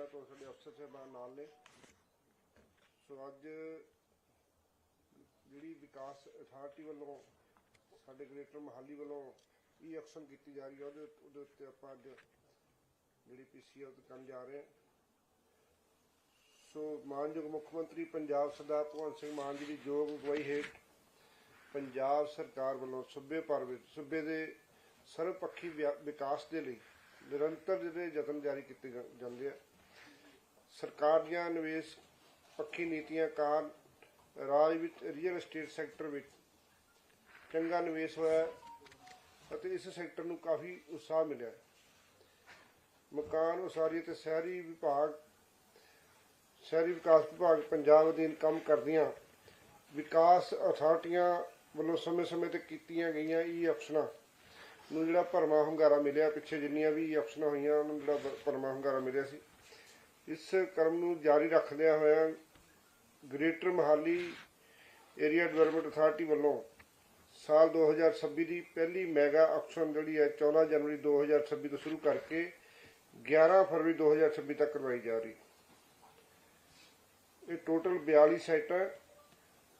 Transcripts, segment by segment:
Canada ਤੋਂ ਸਾਡੇ ਅਫਸਰ ਸਾਹਿਬਾਨ ਨਾਲ ਨੇ। ਸੋ ਅੱਜ ਜਿਹੜੀ ਵਿਕਾਸ ਅਥਾਰਟੀ ਵੱਲੋਂ ਸਾਡੇ ਗ੍ਰੇਟਰ ਮਹਾਲੀ ਵੱਲੋਂ ਈ ਐਕਸ਼ਨ ਕੀਤੀ ਜਾ ਰਹੀ ਹੈ ਉਹਦੇ ਉਹਦੇ ਉੱਤੇ ਆਪਾਂ ਅੱਜ ਜਿਹੜੀ ਪੀਸੀ ਉਹ ਤੇ ਜਾ ਰਹੇ ਸੋ ਮਾਨਯੋਗ ਮੁੱਖ ਮੰਤਰੀ ਪੰਜਾਬ ਸਰਦਾਰ ਭਗਵੰਤ ਸਿੰਘ ਮਾਨ ਜੀ ਦੀ ਯੋਗ ਅਗਵਾਈ ਹੇਠ ਪੰਜਾਬ ਸਰਕਾਰ ਵੱਲੋਂ ਸੂਬੇ ਭਰ ਵਿੱਚ ਸੂਬੇ ਦੇ ਸਰਵਪੱਖੀ ਵਿਆ- ਵਿਕਾਸ ਦੇ ਲਈ ਨਿਰੰਤਰ ਜਿਹੜੇ ਯਤਨ ਜਾਰੀ ਕੀਤੇ ਜਾਂਦੇ ਆ। ਸਰਕਾਰ ਦੀਆਂ ਨਿਵੇਸ਼ ਪੱਖੀ ਨੀਤੀਆਂ ਕਾਰਨ ਰਾਜ ਵਿੱਚ ਰੀਅਲ ਏਸਟੇਟ ਸੈਕਟਰ ਵਿੱਚ ਚੰਗਾ ਨਿਵੇਸ਼ ਹੋਇਆ ਅਤੇ ਇਸ ਸੈਕਟਰ ਨੂੰ ਕਾਫੀ ਉਤਸ਼ਾਹ ਮਿਲਿਆ ਮਕਾਨ ਉਸਾਰੀ ਅਤੇ ਸ਼ਹਿਰੀ ਵਿਭਾਗ, ਸ਼ਹਿਰੀ ਵਿਕਾਸ ਵਿਭਾਗ ਪੰਜਾਬ ਅਧੀਨ ਕੰਮ ਕਰਦੀਆਂ ਵਿਕਾਸ ਅਥਾਰਟੀਆਂ ਵੱਲੋਂ ਸਮੇਂ-ਸਮੇਂ ਤੇ ਕੀਤੀਆਂ ਗਈਆਂ e ਈ ਆਪਸ਼ਨਾਂ ਨੂੰ ਜਿਹੜਾ ਭਰਮਾ ਹੁੰਗਾਰਾ ਮਿਲਿਆ, ਪਿੱਛੇ ਜਿੰਨੀਆਂ ਵੀ e ਆਪਸ਼ਨਾਂ ਹੋਈਆਂ, ਉਹਨਾਂ ਨੂੰ ਜਿਹੜਾ ਭ- ਭਰਮਾ ਹੁੰਗਾਰਾ ਮਿਲਿਆ ਸੀ। ਇਸ ਕਰਮ ਨੂੰ ਜਾਰੀ ਰੱਖਦਿਆਂ ਹੋਇਆਂ greater Mohali area development authority ਵੱਲੋਂ ਸਾਲ 2026 ਦੀ ਪਹਿਲੀ ਮੈਗਾ ਆਕਸ਼ਨ ਜਿਹੜੀ ਹੈ 14 ਜਨਵਰੀ 2026 ਤੋਂ ਸ਼ੁਰੂ ਕਰਕੇ 11 ਫਰਵਰੀ 2026 ਤੱਕ ਕਰਵਾਈ ਜਾ ਰਹੀ। ਇਹ ਟੋਟਲ 42 ਸਾਈਟਾਂ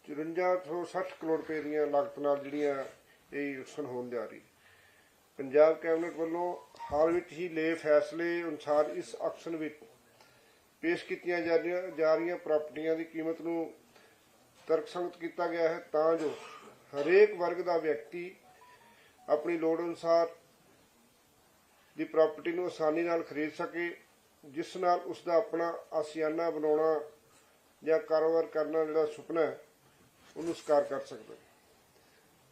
5460 ਕਰੋੜ ਰੁਪਏ ਦੀਆਂ ਲਾਗਤ ਨਾਲ ਜਿਹੜੀਆਂ ਇਹ ਆਕਸ਼ਨ ਹੋਣ ਜਾ ਰਹੀ। ਪੰਜਾਬ ਕੈਬਨਿਟ ਵੱਲੋਂ ਹਾਲ ਵਿੱਚ ਹੀ ਲਏ ਫੈਸਲੇ ਅਨੁਸਾਰ ਇਸ ਆਕਸ਼ਨ ਵਿੱਚ ਪੇਸ਼ ਕੀਤੀਆਂ ਜਾ ਰਹੀਆਂ ਜਾ ਰਹੀਆਂ ਪ੍ਰਾਪਰਟੀਆਂ ਦੀ ਕੀਮਤ ਨੂੰ ਤਰਕਸੰਗਤ ਕੀਤਾ ਗਿਆ ਹੈ, ਤਾਂ ਜੋ ਹਰੇਕ ਵਰਗ ਦਾ ਵਿਅਕਤੀ ਆਪਣੀ ਲੋੜ ਅਨੁਸਾਰ ਦੀ ਪ੍ਰਾਪਰਟੀ ਨੂੰ ਆਸਾਨੀ ਨਾਲ ਖਰੀਦ ਸਕੇ, ਜਿਸ ਨਾਲ ਉਸ ਦਾ ਆਪਣਾ ਆਸੀਆਨਾ ਬਣਾਉਣਾ ਜਾਂ ਕਾਰੋਬਾਰ ਕਰਨਾ ਜਿਹੜਾ ਸੁਪਨਾ ਹੈ, ਉਹਨੂੰ ਸਕਾਰ ਕਰ ਸਕਦਾ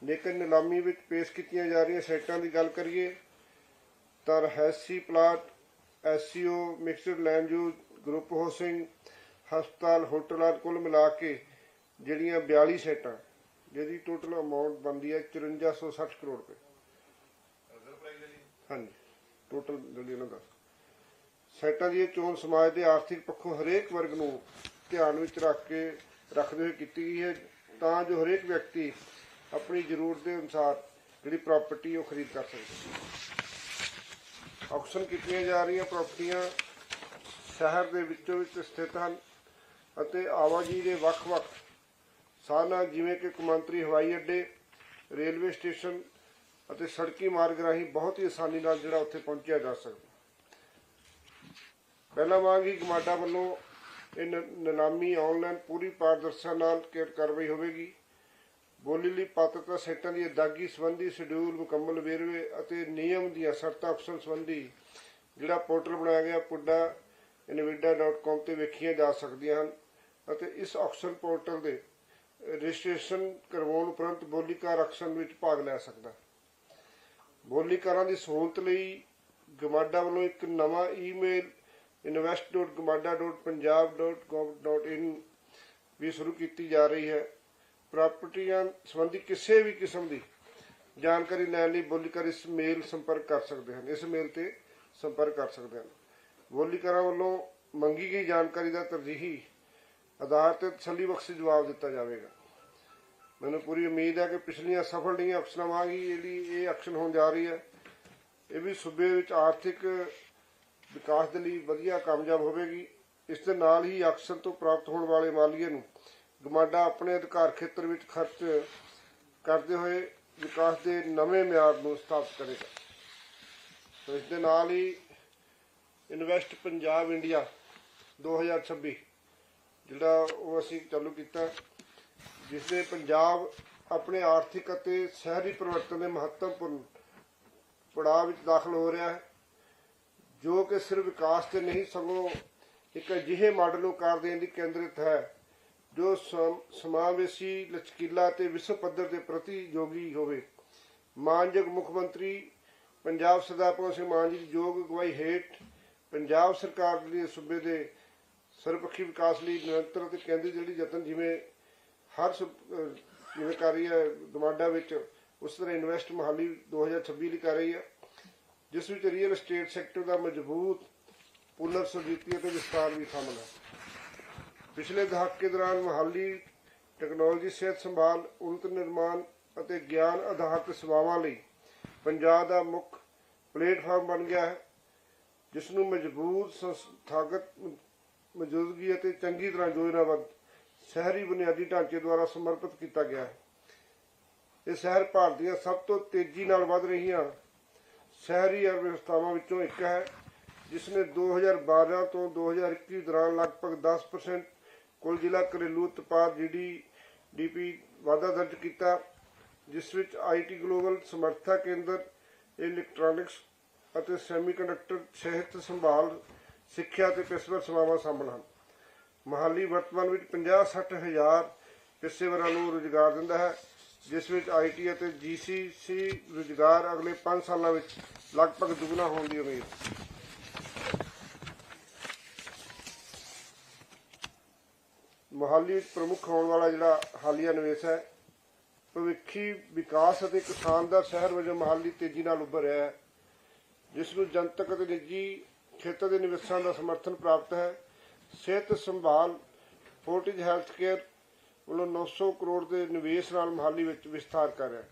ਲੇਕਿਨ ਨਿਲਾਮੀ ਵਿੱਚ ਪੇਸ਼ ਕੀਤੀਆਂ ਜਾ ਰਹੀਆਂ ਸਾਈਟਾਂ ਦੀ ਗੱਲ ਕਰੀਏ, ਤਾਂ ਰਹਿਸੀ plot, SCO, mixed land use group housing ਹਸਪਤਾਲ, ਹੋਟਲਾਂ ਕੁੱਲ ਮਿਲਾ ਕੇ ਜਿਹੜੀਆਂ 42 ਸਾਈਟਾਂ ਜਿਹਦੀ ਟੋਟਲ ਅਮਾਉਂਟ ਬਣਦੀ ਹੈ 5460 ਕਰੋੜ ਰੁਪਏ। ਹਾਂਜੀ ਟੋਟਲ ਜਿਹੜੀ ਇਹਨਾਂ ਦਾ। ਸਾਈਟਾਂ ਦੀ ਇਹ ਚੋਣ ਸਮਾਜ ਦੇ ਆਰਥਿਕ ਪੱਖੋਂ ਹਰੇਕ ਵਰਗ ਨੂੰ ਧਿਆਨ ਵਿੱਚ ਰੱਖ ਕੇ ਰੱਖਦੇ ਹੋਏ ਕੀਤੀ ਗਈ ਹੈ, ਤਾਂ ਜੋ ਹਰੇਕ ਵਿਅਕਤੀ ਆਪਣੀ ਜ਼ਰੂਰਤ ਦੇ ਅਨੁਸਾਰ ਜਿਹੜੀ ਪ੍ਰਾਪਰਟੀ ਉਹ ਖਰੀਦ ਕਰ ਸਕੇ। ਆਕਸ਼ਨ ਕੀਤੀਆਂ ਜਾ ਰਹੀਆਂ ਪ੍ਰਾਪਰਟੀਆਂ ਸ਼ਹਿਰ ਦੇ ਵਿੱਚੋਂ ਵਿੱਚ ਸਥਿਤ ਹਨ ਅਤੇ ਆਵਾਜਾਈ ਦੇ ਵੱਖ-ਵੱਖ ਸਾਧਨਾਂ, ਜਿਵੇਂ ਕਿ ਕੌਮਾਂਤਰੀ ਹਵਾਈ ਅੱਡੇ, ਰੇਲਵੇ ਸਟੇਸ਼ਨ ਅਤੇ ਸੜਕੀ ਮਾਰਗ ਰਾਹੀਂ ਬਹੁਤ ਹੀ ਆਸਾਨੀ ਨਾਲ ਜਿਹੜਾ ਉੱਥੇ ਪਹੁੰਚਿਆ ਜਾ ਸਕਦਾ। ਪਹਿਲਾ ਵਾਂਗ ਹੀ ਗਮਾਡਾ ਵੱਲੋਂ ਇਹ ਨ- ਨਿਲਾਮੀ ਆਨਲਾਈਨ ਪੂਰੀ ਪਾਰਦਰਸ਼ਤਾ ਨਾਲ ਕਰ- ਕਾਰਵਾਈ ਹੋਵੇਗੀ। ਬੋਲੀ ਲਈ ਪਾਤਰਤਾ ਸੈਟਾਂ ਦੀ ਅਦਾਗੀ ਸੰਬੰਧੀ ਸ਼ਡਿਊਲ ਮੁਕੰਮਲ ਵੇਰਵੇ ਅਤੇ ਨਿਯਮ ਦੀਆਂ ਸ਼ਰਤਾਂ ਅਫਸਰ ਸੰਬੰਧੀ ਜਿਹੜਾ ਪੋਰਟਲ ਬਣਾਇਆ ਗਿਆ ਪੁੱਡਾ innovator.com ਤੇ ਵੇਖੀਆਂ ਜਾ ਸਕਦੀਆਂ ਹਨ ਅਤੇ ਇਸ ਆਕਸ਼ਨ ਪੋਰਟਲ ਦੇ ਰਜਿਸਟ੍ਰੇਸ਼ਨ ਕਰਵਾਉਣ ਉਪਰੰਤ ਬੋਲੀਕਾਰ ਆਕਸ਼ਨ ਵਿੱਚ ਭਾਗ ਲੈ ਸਕਦਾ ਬੋਲੀਕਾਰਾਂ ਦੀ ਸਹੂਲਤ ਲਈ ਗਮਾਡਾ ਵੱਲੋਂ ਇੱਕ ਨਵਾਂ ਈਮੇਲ invest.gamada.punjab.gov.in ਵੀ ਸ਼ੁਰੂ ਕੀਤੀ ਜਾ ਰਹੀ ਹੈ। ਪ੍ਰਾਪਰਟੀਆਂ ਸੰਬੰਧੀ ਕਿਸੇ ਵੀ ਕਿਸਮ ਦੀ ਜਾਣਕਾਰੀ ਲੈਣ ਲਈ ਬੋਲੀਕਾਰ ਇਸ ਮੇਲ ਸੰਪਰਕ ਕਰ ਸਕਦੇ ਹਨ। ਇਸ ਮੇਲ ਤੇ ਸੰਪਰਕ ਕਰ ਸਕਦੇ ਹਨ। ਬੋਲੀਕਾਰਾਂ ਵੱਲੋਂ ਮੰਗੀ ਗਈ ਜਾਣਕਾਰੀ ਦਾ ਤਰਜੀਹੀ ਆਧਾਰ ਤੇ ਤਸੱਲੀ ਬਖਸ਼ ਜਵਾਬ ਦਿੱਤਾ ਜਾਵੇਗਾ। ਮੈਨੂੰ ਪੂਰੀ ਉਮੀਦ ਹੈ ਕਿ ਪਿਛਲੀਆਂ ਸਫਲ ਰਹੀਆਂ ਅਕਸ਼ਨਾਂ ਵਾਂਗ ਹੀ ਜਿਹੜੀ ਇਹ ਐਕਸ਼ਨ ਹੋਣ ਜਾ ਰਹੀ ਹੈ, ਇਹ ਵੀ ਸੂਬੇ ਵਿੱਚ ਆਰਥਿਕ ਵਿਕਾਸ ਦੇ ਲਈ ਵਧੀਆ ਕਾਮਯਾਬ ਹੋਵੇਗੀ। ਇਸ ਦੇ ਨਾਲ ਹੀ ਅਕਸਰ ਤੋਂ ਪ੍ਰਾਪਤ ਹੋਣ ਵਾਲੇ ਮਾਲੀਏ ਨੂੰ ਗਮਾਡਾ ਆਪਣੇ ਅਧਿਕਾਰ ਖੇਤਰ ਵਿੱਚ ਖਰਚ ਕਰਦੇ ਹੋਏ ਵਿਕਾਸ ਦੇ ਨਵੇਂ ਮਿਆਰ ਨੂੰ ਸਥਾਪਿਤ ਕਰੇਗਾ। ਸੋ ਇਸ ਦੇ ਨਾਲ ਹੀ ਇਨਵੈਸਟ ਪੰਜਾਬ ਇੰਡੀਆ 2026 ਜਿਹੜਾ ਉਹ ਅਸੀਂ ਚਾਲੂ ਕੀਤਾ ਜਿਸ ਦੇ ਪੰਜਾਬ ਆਪਣੇ ਆਰਥਿਕ ਅਤੇ ਸ਼ਹਿਰੀ ਪਰਿਵਰਤਨ ਦੇ ਮਹੱਤਵਪੂਰਨ ਪੜਾਅ ਵਿੱਚ ਦਾਖਲ ਹੋ ਰਿਹਾ ਹੈ, ਜੋ ਕਿ ਸਿਰਫ ਵਿਕਾਸ ਤੇ ਨਹੀਂ, ਸਗੋਂ ਇੱਕ ਅਜਿਹੇ ਮਾਡਲ ਨੂੰ ਕਾਰ ਦੇਣ ਦੀ ਕੇਂਦਰਿਤ ਹੈ, ਜੋ ਸਮਾਵੇਸ਼ੀ ਲਚਕੀਲਾ ਤੇ ਵਿਸ਼ਵ ਪੱਧਰ ਦੇ ਪ੍ਰਤੀ ਯੋਗੀ ਹੋਵੇ। ਮਾਨਯੋਗ ਮੁੱਖ ਮੰਤਰੀ, ਪੰਜਾਬ ਸਰਦਾਰ ਭਗਵੰਤ ਸਿੰਘ ਮਾਨ ਜੀ ਦੀ ਯੋਗ ਅਗਵਾਈ ਹੇਠ ਪੰਜਾਬ ਸਰਕਾਰ ਦੇ ਸੂਬੇ ਦੇ ਸਰਵਪੱਖੀ ਵਿਕਾਸ ਲਈ ਨਿਰੰਤਰ ਅਤੇ ਕੇਂਦਰੀ ਜਿਹੜੀ ਯਤਨ ਜਿਵੇਂ ਹਰ ਸੂਬ- ਜਿਵੇਂ ਕਰ ਰਹੀ ਹੈ ਗਮਾਡਾ ਵਿੱਚ, ਉਸ ਤਰ੍ਹਾਂ ਇਨਵੈਸਟ ਮਹਾਲੀ 2026 ਲਈ ਕਰ ਰਹੀ ਹੈ, ਜਿਸ ਵਿੱਚ ਰੀਅਲ ਏਸਟੇਟ ਸੈਕਟਰ ਦਾ ਮਜ਼ਬੂਤ ਪੁਨਰ ਸੁਰਜੀਤੀ ਅਤੇ ਵਿਸਤਾਰ ਵੀ ਸ਼ਾਮਲ ਹੈ। ਪਿਛਲੇ ਦਹਾਕੇ ਦੌਰਾਨ ਮਹਾਲੀ ਟੈਕਨੋਲੋਜੀ ਸਿਹਤ ਸੰਭਾਲ, ਉਨਤ ਨਿਰਮਾਣ ਅਤੇ ਗਿਆਨ ਆਧਾਰਿਤ ਸੇਵਾਵਾਂ ਲਈ ਪੰਜਾਬ ਦਾ ਮੁੱਖ ਪਲੇਟਫਾਰਮ ਬਣ ਗਿਆ ਹੈ। ਜਿਸ ਨੂੰ ਮਜ਼ਬੂਤ ਸੰਸਥਾਗਤ ਮੌਜੂਦਗੀ ਅਤੇ ਚੰਗੀ ਤਰ੍ਹਾਂ ਯੋਜਨਾਬੱਧ ਸ਼ਹਿਰੀ ਬੁਨਿਆਦੀ ਢਾਂਚੇ ਦੁਆਰਾ ਸਮਰਪਿਤ ਕੀਤਾ ਗਿਆ ਹੈ। ਇਹ ਸ਼ਹਿਰ ਭਾਰਤ ਦੀਆਂ ਸਭ ਤੋਂ ਤੇਜ਼ੀ ਨਾਲ ਵਧ ਰਹੀਆਂ ਸ਼ਹਿਰੀ ਅਰਥਵਿਵਸਥਾਵਾਂ ਵਿੱਚੋਂ ਇੱਕ ਹੈ ਜਿਸ ਨੇ 2012 ਤੋਂ 2021 ਦੌਰਾਨ ਲਗਭਗ 10% ਕੁੱਲ ਜ਼ਿਲ੍ਹਾ ਘਰੇਲੂ ਉਤਪਾਦ ਜੀਡੀਪੀ ਵਾਧਾ ਦਰਜ ਕੀਤਾ, ਜਿਸ ਵਿੱਚ ਆਈਟੀ ਗਲੋਬਲ ਸਮਰਥਾ ਕੇਂਦਰ ਇਲੈਕਟ੍ਰੋਨਿਕਸ ਅਤੇ ਸੈਮੀਕੰਡਕਟਰ ਸਿਹਤ ਸੰਭਾਲ, ਸਿੱਖਿਆ ਤੇ ਪੇਸ਼ੇਵਰ ਸੇਵਾਵਾਂ ਸ਼ਾਮਲ ਹਨ। ਮਹਾਲੀ ਵਰਤਮਾਨ ਵਿੱਚ 50-60 ਹਜ਼ਾਰ ਪੇਸ਼ੇਵਰਾਂ ਨੂੰ ਰੁਜ਼ਗਾਰ ਦਿੰਦਾ ਹੈ, ਜਿਸ ਵਿੱਚ ਆਈਟੀ ਅਤੇ ਜੀਸੀਸੀ ਰੁਜ਼ਗਾਰ ਅਗਲੇ 5 ਸਾਲਾਂ ਵਿੱਚ ਲਗਭਗ ਦੁੱਗਣਾ ਹੋਣ ਦੀ ਉਮੀਦ ਹੈ। ਮੋਹਾਲੀ ਪ੍ਰਮੁੱਖ ਹੋਣ ਵਾਲਾ ਜਿਹੜਾ ਹਾਲੀਆ ਨਿਵੇਸ਼ ਹੈ, ਭਵਿੱਖੀ ਵਿਕਾਸ ਅਤੇ ਕਿਸਾਨ ਦਾ ਸ਼ਹਿਰ ਵਜੋਂ ਮੋਹਾਲੀ ਤੇਜ਼ੀ ਨਾਲ ਉੱਭਰ ਰਿਹਾ ਹੈ। ਜਿਸ ਨੂੰ ਜਨਤਕ ਅਤੇ ਨਿੱਜੀ ਖੇਤਰ ਦੇ ਨਿਵੇਸ਼ਾਂ ਦਾ ਸਮਰਥਨ ਪ੍ਰਾਪਤ ਹੈ, ਸਿਹਤ ਸੰਭਾਲ, ਫੋਰਟਿਜ ਹੈਲਥ ਕੇਅਰ ਵੱਲੋਂ 900 ਕਰੋੜ ਦੇ ਨਿਵੇਸ਼ ਨਾਲ ਮੋਹਾਲੀ ਵਿੱਚ ਵਿਸਥਾਰ ਕਰ ਰਿਹਾ ਹੈ।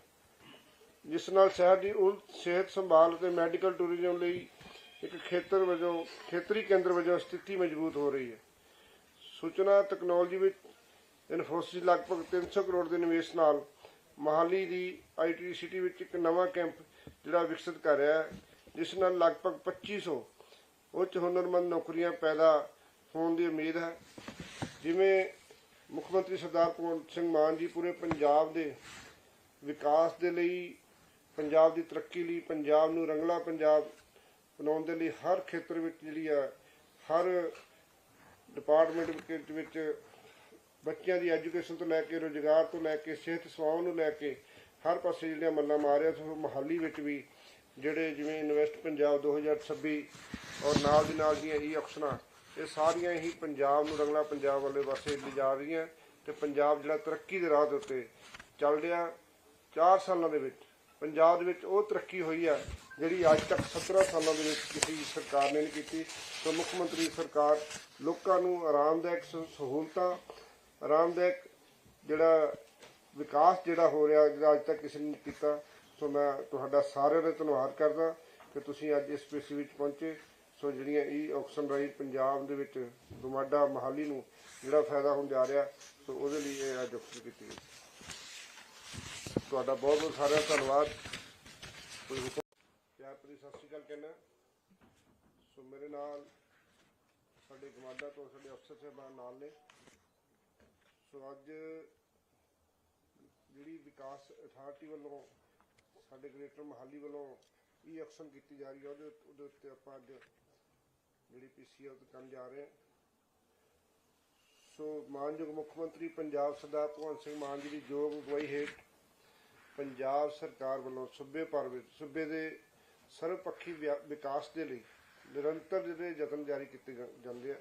ਜਿਸ ਨਾਲ ਸ਼ਹਿਰ ਦੀ ਸਿਹਤ ਸੰਭਾਲ ਅਤੇ ਮੈਡੀਕਲ ਟੂਰਿਜ਼ਮ ਲਈ ਇੱਕ ਖੇਤਰ ਵਜੋਂ, ਖੇਤਰੀ ਕੇਂਦਰ ਵਜੋਂ ਸਥਿਤੀ ਮਜ਼ਬੂਤ ਹੋ ਰਹੀ ਹੈ। ਸੂਚਨਾ ਤਕਨਾਲੋਜੀ ਵਿੱਚ ਇਨਫੋਸਿਸ ਲਗਭਗ 300 ਕਰੋੜ ਦੇ ਨਿਵੇਸ਼ ਨਾਲ ਮੋਹਾਲੀ ਦੀ ਆਈਟੀ ਸਿਟੀ ਵਿੱਚ ਇੱਕ ਨਵਾਂ ਕੈਂਪ ਜਿਹੜਾ ਵਿਕਸਿਤ ਕਰ ਰਿਹਾ ਹੈ ਜਿਸ ਨਾਲ ਲਗਭਗ 2500 ਉੱਚ ਹੁਨਰਮੰਦ ਨੌਕਰੀਆਂ ਪੈਦਾ ਹੋਣ ਦੀ ਉਮੀਦ ਹੈ। ਜਿਵੇਂ ਮੁੱਖ ਮੰਤਰੀ ਸਰਦਾਰ ਭਗਵੰਤ ਸਿੰਘ ਮਾਨ ਜੀ ਪੂਰੇ ਪੰਜਾਬ ਦੇ ਵਿਕਾਸ ਦੇ ਲਈ, ਪੰਜਾਬ ਦੀ ਤਰੱਕੀ ਲਈ, ਪੰਜਾਬ ਨੂੰ ਰੰਗਲਾ ਪੰਜਾਬ ਬਣਾਉਣ ਦੇ ਲਈ ਹਰ ਖੇਤਰ ਵਿੱਚ ਜਿਹੜੀ ਆ, ਹਰ ਡਿਪਾਰਟਮੈਂਟ ਵਿੱਚ ਬੱਚਿਆਂ ਦੀ ਐਜੂਕੇਸ਼ਨ ਤੋਂ ਲੈ ਕੇ, ਰੋਜ਼ਗਾਰ ਤੋਂ ਲੈ ਕੇ, ਸਿਹਤ ਸੇਵਾਵਾਂ ਨੂੰ ਲੈ ਕੇ ਹਰ ਪਾਸੇ ਜਿਹੜੀਆਂ ਮੱਲਾਂ ਮਾਰਿਆ ਸੋ ਮਹਾਲੀ ਵਿੱਚ ਵੀ ਜਿਹੜੇ ਜਿਵੇਂ ਇਨਵੈਸਟ ਪੰਜਾਬ 2026 ਔਰ ਨਾਲ ਦੀ ਨਾਲ ਦੀਆਂ ਈ ਆਪਸ਼ਨਾਂ, ਇਹ ਸਾਰੀਆਂ ਹੀ ਪੰਜਾਬ ਨੂੰ ਰੰਗਲਾ ਪੰਜਾਬ ਵਾਲੇ ਪਾਸੇ ਲਿਜਾ ਰਹੀਆਂ ਤੇ ਪੰਜਾਬ ਜਿਹੜਾ ਤਰੱਕੀ ਦੇ ਰਾਹ ਦੇ ਉੱਤੇ ਚੱਲ ਰਿਹਾ 4 ਸਾਲਾਂ ਦੇ ਵਿੱਚ। ਪੰਜਾਬ ਦੇ ਵਿੱਚ ਉਹ ਤਰੱਕੀ ਹੋਈ ਆ ਜਿਹੜੀ ਅੱਜ ਤੱਕ 17 ਸਾਲਾਂ ਦੇ ਵਿੱਚ ਕਿਸੇ ਸਰਕਾਰ ਨੇ ਨਹੀਂ ਕੀਤੀ। ਸੋ ਮੁੱਖ ਮੰਤਰੀ ਸਰਕਾਰ ਲੋਕਾਂ ਨੂੰ ਆਰਾਮਦਾਇਕ ਸਹੂਲਤਾਂ, ਆਰਾਮਦਾਇਕ ਜਿਹੜਾ ਵਿਕਾਸ ਜਿਹੜਾ ਹੋ ਰਿਹਾ, ਜਿਹੜਾ ਅੱਜ ਤੱਕ ਕਿਸੇ ਨੇ ਨਹੀਂ ਕੀਤਾ। ਸੋ ਮੈਂ ਤੁਹਾਡਾ ਸਾਰਿਆਂ ਦਾ ਧੰਨਵਾਦ ਕਰਦਾ ਕਿ ਤੁਸੀਂ ਅੱਜ ਇਸ ਪੇਸ਼ੀ ਵਿੱਚ ਪਹੁੰਚੇ। ਸੋ ਜਿਹੜੀਆਂ ਈ ਆਕਸ਼ਨ ਰਾਹੀਂ ਪੰਜਾਬ ਦੇ ਵਿੱਚ ਦੁਮਾਡਾ ਮਹਾਲੀ ਨੂੰ ਜਿਹੜਾ ਫਾਇਦਾ ਹੋਣ ਜਾ ਰਿਹਾ, ਸੋ ਉਹਦੇ ਲਈ ਇਹ ਅੱਜ ਆਕਸ਼ਨ ਕੀਤੀ ਗਈ। ਤੁਹਾਡਾ ਬਹੁਤ ਬਹੁਤ ਸਾਰਿਆਂ ਦਾ ਧੰਨਵਾਦ। ਕੋਈ ਹੁਕਮ ਪਿਆਰ ਭਰੀ ਸਤਿ ਸ਼੍ਰੀ ਅਕਾਲ ਕਹਿੰਦਾ। ਸੋ ਮੇਰੇ ਨਾਲ ਸਾਡੇ ਗਮਾਡਾ ਤੋਂ ਸਾਡੇ ਅਫਸਰ ਸਾਹਿਬਾਨ ਨਾਲ ਨੇ। ਸੋ ਅੱਜ ਜਿਹੜੀ ਵਿਕਾਸ ਅਥਾਰਟੀ ਵੱਲੋਂ ਸਾਡੇ ਗ੍ਰੇਟਰ ਮਹਾਲੀ ਵੱਲੋਂ ਇਹ ਐਕਸ਼ਨ ਕੀਤੀ ਜਾ ਰਹੀ ਹੈ, ਉਹਦੇ ਉਹਦੇ ਉੱਤੇ ਆਪਾਂ ਅੱਜ ਜਿਹੜੀ ਪੀਸੀਆਰ ਤੇ ਕਰਨ ਜਾ ਰਹੇ ਸੋ ਮਾਨਯੋਗ ਮੁੱਖ ਮੰਤਰੀ ਪੰਜਾਬ ਸਰਦਾਰ ਭਗਵੰਤ ਸਿੰਘ ਮਾਨ ਜੀ ਦੀ ਯੋਗ ਅਗਵਾਈ ਹੇਠ ਪੰਜਾਬ ਸਰਕਾਰ ਵੱਲੋਂ ਸੂਬੇ ਭਰ ਵਿੱਚ ਸੂਬੇ ਦੇ ਸਰਵਪੱਖੀ ਵਿਆ- ਵਿਕਾਸ ਦੇ ਲਈ ਨਿਰੰਤਰ ਜਿਹੜੇ ਯਤਨ ਜਾਰੀ ਕੀਤੇ ਜਾਂਦੇ ਆ।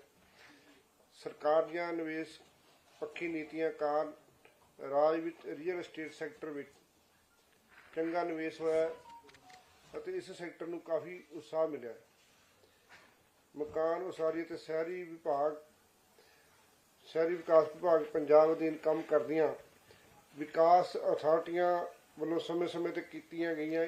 ਸਰਕਾਰ ਦੀਆਂ ਨਿਵੇਸ਼, ਪੱਖੀ ਨੀਤੀਆਂ ਕਾਰਨ ਰਾਜ ਵਿੱਚ ਰੀਅਲ ਏਸਟੇਟ ਸੈਕਟਰ ਵਿੱਚ ਚੰਗਾ ਨਿਵੇਸ਼ ਹੋਇਆ ਅਤੇ ਇਸ ਸੈਕਟਰ ਨੂੰ ਕਾਫੀ ਉਤਸ਼ਾਹ ਮਿਲਿਆ ਮਕਾਨ, ਉਸਾਰੀ ਅਤੇ ਸ਼ਹਿਰੀ ਵਿਭਾਗ, ਸ਼ਹਿਰੀ ਵਿਕਾਸ ਵਿਭਾਗ ਪੰਜਾਬ ਅਧੀਨ ਕੰਮ ਕਰਦੀਆਂ ਵਿਕਾਸ ਅਥਾਰਟੀਆਂ ਵੱਲੋਂ ਸਮੇਂ-ਸਮੇਂ ਤੇ ਕੀਤੀਆਂ ਗਈਆਂ